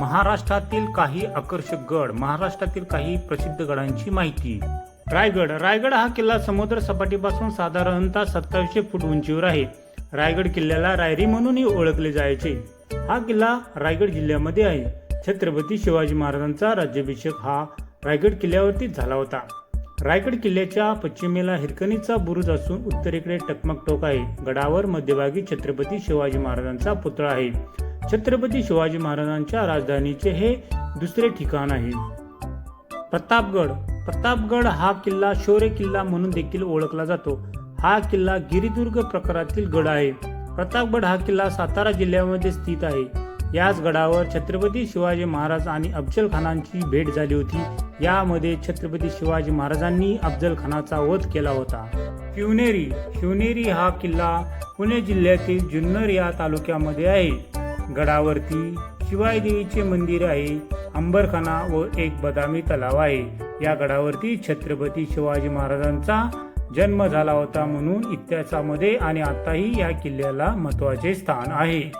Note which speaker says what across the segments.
Speaker 1: महाराष्ट्रातील काही आकर्षक गड महाराष्ट्रातील काही प्रसिद्ध गडांची माहिती. रायगड. रायगड हा किल्ला समुद्र सपाटीपासून साधारणतः सत्तावीसशे फूट उंचीवर आहे. रायगड किल्ल्याला रायरी म्हणूनही ओळखले जायचे. हा किल्ला रायगड जिल्ह्यामध्ये आहे. छत्रपती शिवाजी महाराजांचा राज्याभिषेक हा रायगड किल्ल्यावरतीच झाला होता. रायगड किल्ल्याच्या पश्चिमेला हिरकणीचा बुरुज असून उत्तरेकडे टकमक टोक आहे. गडावर मध्यभागी छत्रपती शिवाजी महाराजांचा पुतळा आहे. छत्रपती शिवाजी महाराजांच्या राजधानीचे हे दुसरे ठिकाण आहे. प्रतापगड. प्रतापगड हा किल्ला शौर्य किल्ला म्हणून देखील ओळखला जातो. हा किल्ला गिरिदुर्ग प्रकारातील गड आहे. प्रतापगड हा किल्ला सातारा जिल्ह्यामध्ये स्थित आहे. याच गडावर छत्रपती शिवाजी महाराज आणि अफजल खानांची भेट झाली होती. यामध्ये छत्रपती शिवाजी महाराजांनी अफजल खानाचा वध केला होता. शिवनेरी शिवनेरी हा किल्ला पुणे जिल्ह्यातील जुन्नर या तालुक्यामध्ये आहे. गडावरती शिवायदेवीचे मंदिर आहे अंबरखाना व एक बदामी तलाव आहे. या गडावरती छत्रपती शिवाजी महाराजांचा जन्म झाला होता म्हणून इतिहासामध्ये आणि आताही या किल्ल्याला महत्त्वाचे स्थान आहे.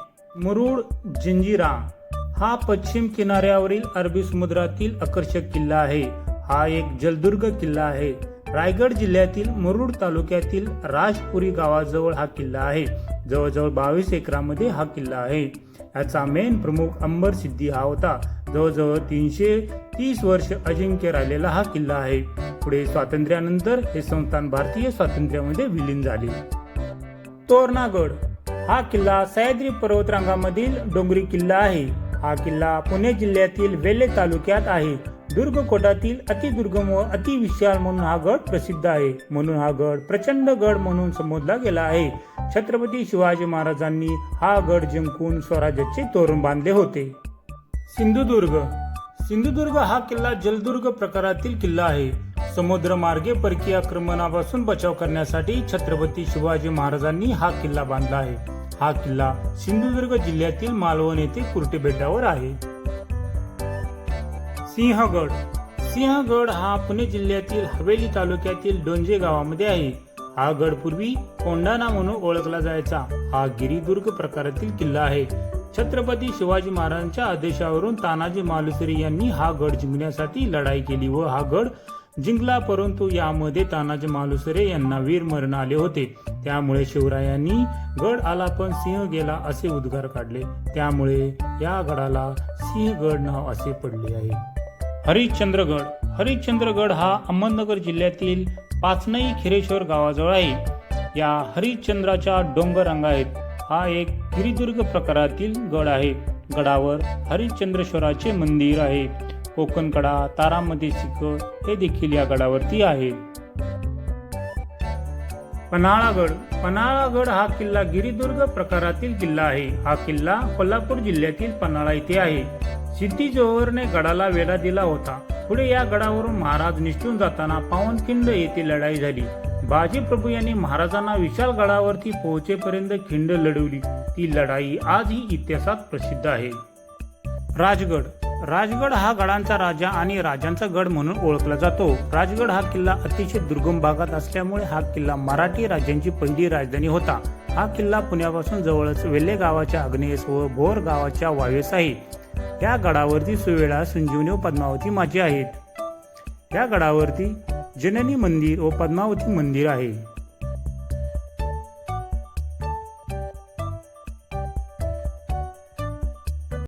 Speaker 1: मुरुड जंजिरा हा पश्चिम किनाऱ्यावरील अरबी समुद्रातील आकर्षक किल्ला आहे. हा एक जलदुर्ग किल्ला आहे. रायगड जिल्ह्यातील मुरुड तालुक्यातील राजपुरी गावाजवळ हा किल्ला आहे. जवळजवळ बावीस एकरामध्ये हा किल्ला आहे. याचा मेन प्रमुख अंबर सिद्धी हा होता. जवळजवळ तीनशे तीस वर्ष अजिंक्य राहिलेला हा किल्ला आहे. पुढे स्वातंत्र्यानंतर हे संस्थान भारतीय स्वातंत्र्यामध्ये विलीन झाले. तोरणागड हा किल्ला सह्याद्री पर्वतरांगामधील डोंगरी किल्ला आहे. हा किल्ला पुणे जिल्ह्यातील वेल्हे तालुक्यात आहे. दुर्ग कोटातील अतिदुर्गम व अतिविशाल म्हणून हा गड प्रसिद्ध आहे. म्हणून हा गड प्रचंड गड म्हणून संबोधला गेला आहे. छत्रपती शिवाजी महाराजांनी हा गड जिंकून स्वराज्याचे तोरण बांधले होते. सिंधुदुर्ग. सिंधुदुर्ग हा किल्ला जलदुर्ग प्रकारातील किल्ला आहे. समुद्र मार्गे परकीय आक्रमणापासून बचाव करण्यासाठी छत्रपती शिवाजी महाराजांनी हा किल्ला बांधला आहे. हा किल्ला सिंधुदुर्ग जिल्ह्यातील मालवण येथे कुर्टी बेटावर आहे. सिंहगड. सिंहगड हा पुणे जिल्ह्यातील हवेली तालुक्यातील डोंजे गावामध्ये आहे. हा गड पूर्वी कोंडाणा म्हणून ओळखला जायचा. हा गिरिदुर्ग प्रकारातील किल्ला आहे. छत्रपती शिवाजी महाराजांच्या आदेशावरून तानाजी मालुसरे यांनी हा गड जिंकण्यासाठी लढाई केली व हा गड जिंकला परंतु यामध्ये तानाजी मालुसरे यांना वीर मरण आले होते. त्यामुळे शिवरायांनी गड आला पण सिंह गेला असे उद्गार काढले. त्यामुळे या गडाला सिंहगड नाव असे पडले आहे. हरिश्चंद्रगड. हरिश्चंद्रगड हा अहमदनगर जिल्ह्यातील पाचनई खिरेश्वर गावाजवळ आहे या हरिश्चंद्राच्या डोंगर रांगा आहेत हा एक गिरिदुर्ग प्रकारातील गड आहे. गडावर हरिश्चंद्रेश्वराचे मंदिर आहे. कोकणकडा तारामध्ये शिखर हे देखील या गडावरती आहे. पन्हाळागड. पन्हाळागड हा किल्ला गिरिदुर्ग प्रकारातील किल्ला आहे. हा किल्ला कोल्हापूर जिल्ह्यातील पन्हाळा येथे आहे. सिद्धी जोहरने गडाला वेढा दिला होता. पुढे या गडावरून महाराज निसटून जाताना पावनखिंड येथे लढाई झाली. बाजी प्रभू यांनी महाराजांना विशाल गडावरती पोहोचेपर्यंत खिंड लढवली. ती लढाई आजही इतिहासात प्रसिद्ध आहे. राजगड. राजगड हा गडांचा राजा आणि राजांचा गड म्हणून ओळखला जातो. राजगड हा किल्ला अतिशय दुर्गम भागात असल्यामुळे हा किल्ला मराठी राज्यांची पहिली राजधानी होता. हा किल्ला पुण्यापासून जवळच वेल्हे गावाच्या आग्नेयेस व भोर गावाच्या वायव्येस आहे. त्या गडावरती सुवेळा संजीवनी व पद्मावती माझी आहेत. त्या गडावरती जननी मंदिर व पद्मावती मंदिर आहे.